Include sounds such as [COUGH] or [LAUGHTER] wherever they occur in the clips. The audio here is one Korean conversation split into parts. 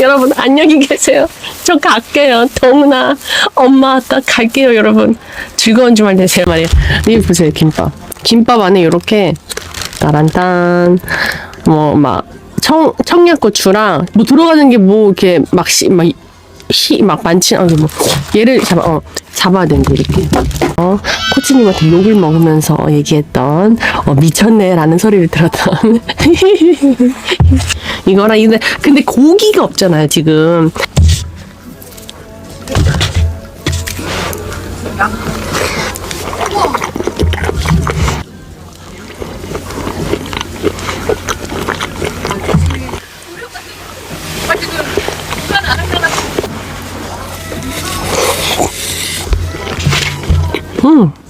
여러분 안녕히 계세요. 저 갈게요. 동훈아, 엄마 아빠 갈게요, 여러분. 즐거운 주말 되세요, 말이에요. 이 보세요, 김밥. 김밥 안에 이렇게 따란딴 뭐막 청 청양고추랑 뭐 들어가는 게 뭐 이렇게 막씨막 희, 막 많지 않고 뭐 얘를 잡아 어 잡아야 되는데 이렇게. 어 코치님한테 욕을 먹으면서 얘기했던 어 미쳤네라는 소리를 들었던. [LAUGHS] 이거랑 이데 근데 고기가 없잖아요 지금 음.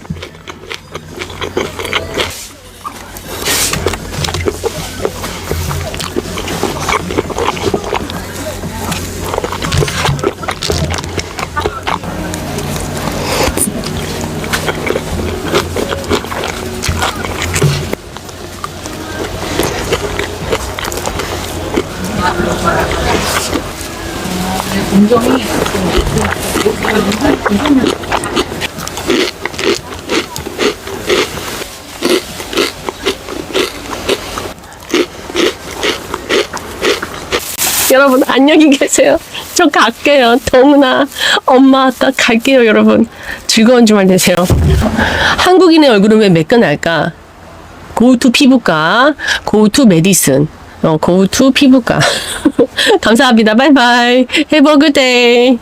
여러분 안녕히 계세요. 저 갈게요. 동훈아, 엄마 아빠 갈게요, 여러분. 즐거운 주말 되세요. 한국인의 얼굴은 왜 매끈할까? To 피부과, to medicine, 어, to 피부과. [LAUGHS] 감사합니다. 바이바이. Have a.